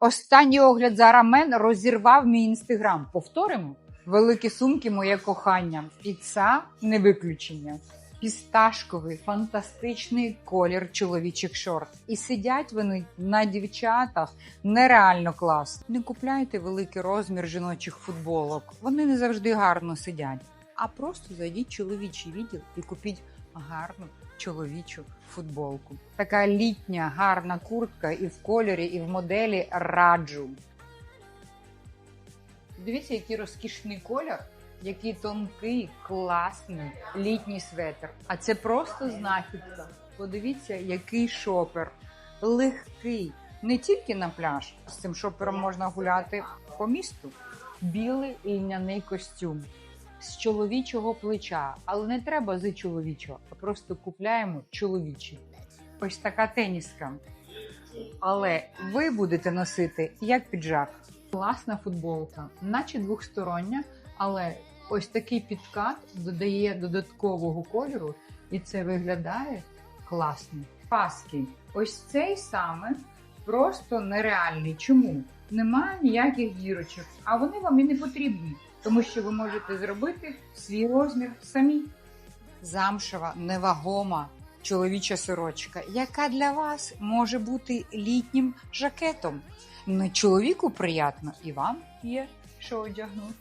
Останній огляд за рамен розірвав мій інстаграм. Повторимо? Великі сумки моє кохання. І це не виключення. Пісташковий фантастичний колір чоловічих шорт. І сидять вони на дівчатах нереально клас. Не купляйте великий розмір жіночих футболок. Вони не завжди гарно сидять. А просто зайдіть чоловічий відділ і купіть гарну чоловічу футболку. Така літня гарна куртка і в кольорі, і в моделі раджу. Дивіться, який розкішний колір, який тонкий, класний літній светр. А це просто знахідка. Подивіться, який шопер. Легкий. Не тільки на пляж. З цим шопером можна гуляти по місту. Білий льняний костюм з чоловічого плеча, але не треба з чоловічого, а просто купляємо чоловічий. Ось така теніска. Але ви будете носити як піджак. Класна футболка, наче двохстороння, але ось такий підкат додає додаткового кольору, і це виглядає класно. Паски. Ось цей саме просто нереальний. Чому? Немає ніяких дірочок, а вони вам і не потрібні, тому що ви можете зробити свій розмір самі. Замшева, невагома чоловіча сорочка, яка для вас може бути літнім жакетом. Не чоловіку приємно, і вам є що одягнути.